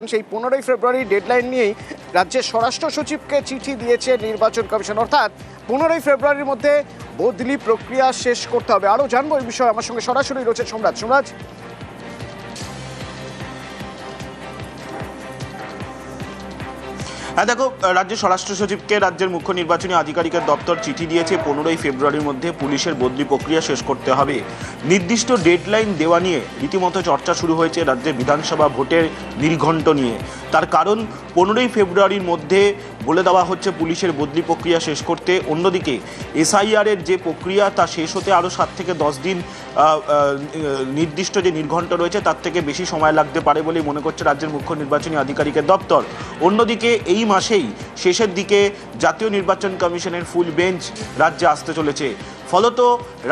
সেই পনেরোই ফেব্রুয়ারি ডেডলাইন নিয়েই রাজ্যের স্বরাষ্ট্র সচিবকে চিঠি দিয়েছে নির্বাচন কমিশন। অর্থাৎ পনেরোই ফেব্রুয়ারির মধ্যে বদলি প্রক্রিয়া শেষ করতে হবে। আরও জানব এই বিষয়ে আমার সঙ্গে সরাসরি রয়েছে সম্রাট সম্রাট হ্যাঁ দেখো রাজ্যের স্বরাষ্ট্র সচিবকে রাজ্যের মুখ্য নির্বাচনী আধিকারিকের দপ্তর চিঠি দিয়েছে, পনেরোই ফেব্রুয়ারির মধ্যে পুলিশের বদলি প্রক্রিয়া শেষ করতে হবে। নির্দিষ্ট ডেডলাইন দেওয়া নিয়ে রীতিমতো চর্চা শুরু হয়েছে রাজ্যের বিধানসভা ভোটের নির্ঘণ্ট নিয়ে। তার কারণ, পনেরোই ফেব্রুয়ারির মধ্যে বলে দেওয়া হচ্ছে পুলিশের বদলি প্রক্রিয়া শেষ করতে। অন্যদিকে, এসআইআরের যে প্রক্রিয়া, তা শেষ হতে আরও সাত থেকে দশ দিন নির্দিষ্ট যে নির্ঘণ্ট রয়েছে, তার থেকে বেশি সময় লাগতে পারে বলেই মনে করছে রাজ্যের মুখ্য নির্বাচনী আধিকারিকের দপ্তর। অন্যদিকে, এই মাসেই শেষের দিকে জাতীয় নির্বাচন কমিশনের ফুল বেঞ্চ রাজ্যে আসতে চলেছে। ফলত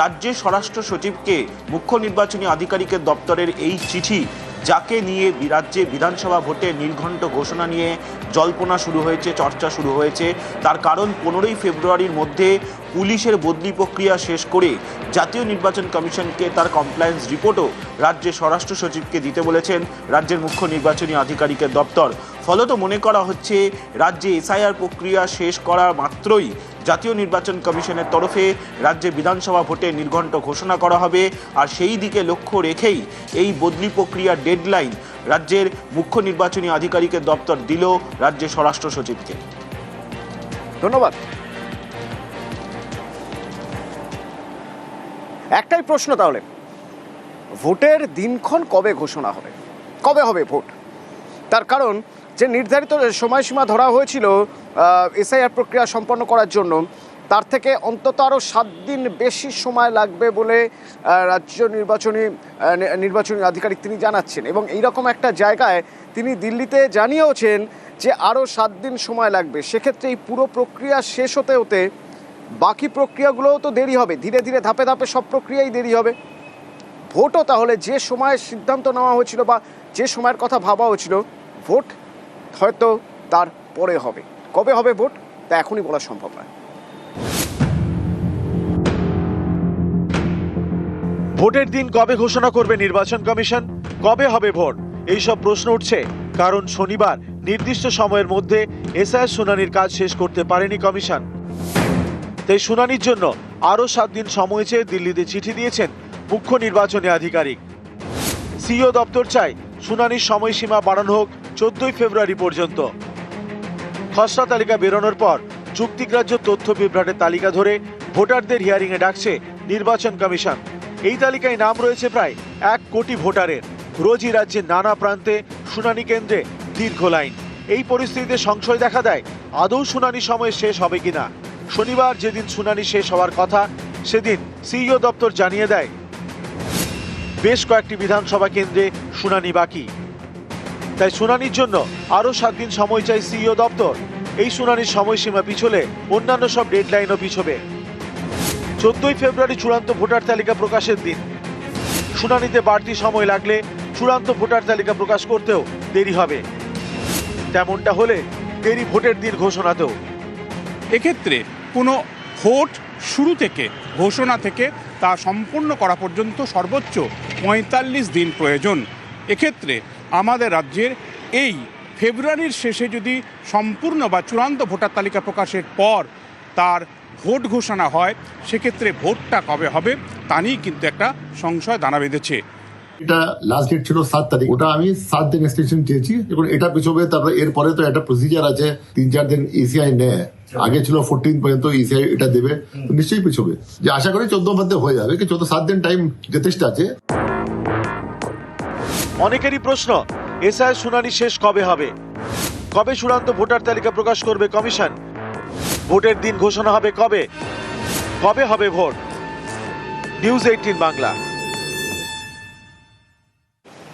রাজ্যের স্বরাষ্ট্র সচিবকে মুখ্য নির্বাচনী আধিকারিকের দপ্তরের এই চিঠি, যাকে নিয়ে রাজ্যে বিধানসভা ভোটে নির্ঘণ্ট ঘোষণা নিয়ে জল্পনা শুরু হয়েছে, চর্চা শুরু হয়েছে। তার কারণ পনেরোই ফেব্রুয়ারির মধ্যে পুলিশের বদলি প্রক্রিয়া শেষ করে জাতীয় নির্বাচন কমিশনকে তার কমপ্লায়েন্স রিপোর্টও রাজ্যের স্বরাষ্ট্র সচিবকে দিতে বলেছেন রাজ্যের মুখ্য নির্বাচনী আধিকারিকের দপ্তর। ফলত মনে করা হচ্ছে, রাজ্যে এসআইআর প্রক্রিয়া শেষ করা মাত্রই জাতীয় নির্বাচন কমিশনের তরফে রাজ্যে বিধানসভা ভোটে নির্ঘণ্ট ঘোষণা করা হবে। আর সেই দিকে লক্ষ্য রেখেই এই বদলি প্রক্রিয়ার ডেডলাইন রাজ্যের মুখ্য নির্বাচনী আধিকারিকের দপ্তর দিল রাজ্যের স্বরাষ্ট্র সচিবকে। ধন্যবাদ। একটাই প্রশ্ন তাহলে, ভোটের দিনক্ষণ কবে ঘোষণা হবে? কবে হবে ভোট? তার কারণ যে নির্ধারিত সময়সীমা ধরা হয়েছিল এসআইআর প্রক্রিয়া সম্পন্ন করার জন্য, তার থেকে অন্তত আরও সাত দিন বেশি সময় লাগবে বলে রাজ্য নির্বাচনী নির্বাচনী আধিকারিক তিনি জানাচ্ছেন। এবং এইরকম একটা জায়গায় তিনি দিল্লিতে জানিয়েওছেন যে আরও সাত দিন সময় লাগবে। সেক্ষেত্রে এই পুরো প্রক্রিয়া শেষ হতে হতে বাকি প্রক্রিয়াগুলোও তো দেরি হবে। ধীরে ধীরে ধাপে ধাপে সব প্রক্রিয়াই দেরি হবে। ভোটও তাহলে যে সময়ের সিদ্ধান্ত নেওয়া হয়েছিল বা যে সময়ের কথা ভাবা হয়েছিল, ভোট হয়তো তার পরে হবে। কবে হবে ভোট, তা এখনই বলা সম্ভব নয়। ভোটের দিন কবে ঘোষণা করবে নির্বাচন কমিশন? কবে হবে ভোট? এইসব প্রশ্ন উঠছে, কারণ শনিবার নির্দিষ্ট সময়ের মধ্যে এসআইআর শুনানির কাজ শেষ করতে পারেনি কমিশন। তাই শুনানির জন্য আরও সাত দিন সময় চেয়ে দিল্লিতে চিঠি দিয়েছেন মুখ্য নির্বাচনী আধিকারিক। সিইও দপ্তর চায় শুনানির সময়সীমা বাড়ানো হোক চোদ্দই ফেব্রুয়ারি পর্যন্ত। খসড়া তালিকা বেরোনোর পর যুক্তিগ্রাহ্য তথ্য বিভ্রাটের তালিকা ধরে ভোটারদের হিয়ারিংয়ে ডাকছে নির্বাচন কমিশন। এই তালিকায় নাম রয়েছে প্রায় এক কোটি ভোটারের। রোজই রাজ্যের নানা প্রান্তে শুনানি কেন্দ্রে দীর্ঘ লাইন। এই পরিস্থিতিতে সংশয় দেখা দেয়, আদৌ শুনানি সময় শেষ হবে কিনা? শনিবার যেদিন শুনানি শেষ হওয়ার কথা, সেদিন সিইও দপ্তর জানিয়ে দেয়, বেশ কয়েকটি বিধানসভা কেন্দ্রে শুনানি বাকি। তাই শুনানির জন্য আরও সাত দিন সময় চাই সিইও দপ্তর। এই শুনানির সময়সীমা পিছলে অন্যান্য সব ডেডলাইনও পিছবে। চোদ্দই ফেব্রুয়ারি চূড়ান্ত ভোটার তালিকা প্রকাশের দিন। শুনানিতে বাড়তি সময় লাগলে চূড়ান্ত ভোটার তালিকা প্রকাশ করতেও দেরি হবে। তেমনটা হলে দেরি ভোটের দিন ঘোষণাতেও। এক্ষেত্রে কোনো ভোট শুরু থেকে ঘোষণা থেকে তা সম্পূর্ণ করা পর্যন্ত সর্বোচ্চ পঁয়তাল্লিশ দিন প্রয়োজন। এক্ষেত্রে আমাদের রাজ্যের এই ফেব্রুয়ারির শেষে যদি সম্পূর্ণ বা চূড়ান্ত ভোটার তালিকা প্রকাশের পর তার ভোট ঘোষণা হয়, সেক্ষেত্রে ভোটটা কবে হবে তা নিয়ে কিন্তু একটা সংশয় দানা বেঁধেছে। এটা লাস্ট ডেট ছিল সাত তারিখ। ওটা আমি সাত দিন এক্সটেনশন চেয়েছি। এখন এটা পিছবে তারপরে এরপরে তো একটা প্রসিজার আছে, তিন চার দিন ইসিআই নেয়। আগে ছিল ফোরটিন পর্যন্ত ইসিআই এটা দেবে। নিশ্চয়ই পিছবে যে আশা করি চোদ্দ মধ্যে হয়ে যাবে কি চোদ্দ সাত দিন টাইম যথেষ্ট আছে। অনেকেরই প্রশ্ন, এসআই শুনানি শেষ কবে হবে? কবে চূড়ান্ত ভোটার তালিকা প্রকাশ করবে কমিশন? ভোটের দিন ঘোষণা হবে কবে? কবে হবে ভোট? News eighteen Bangla.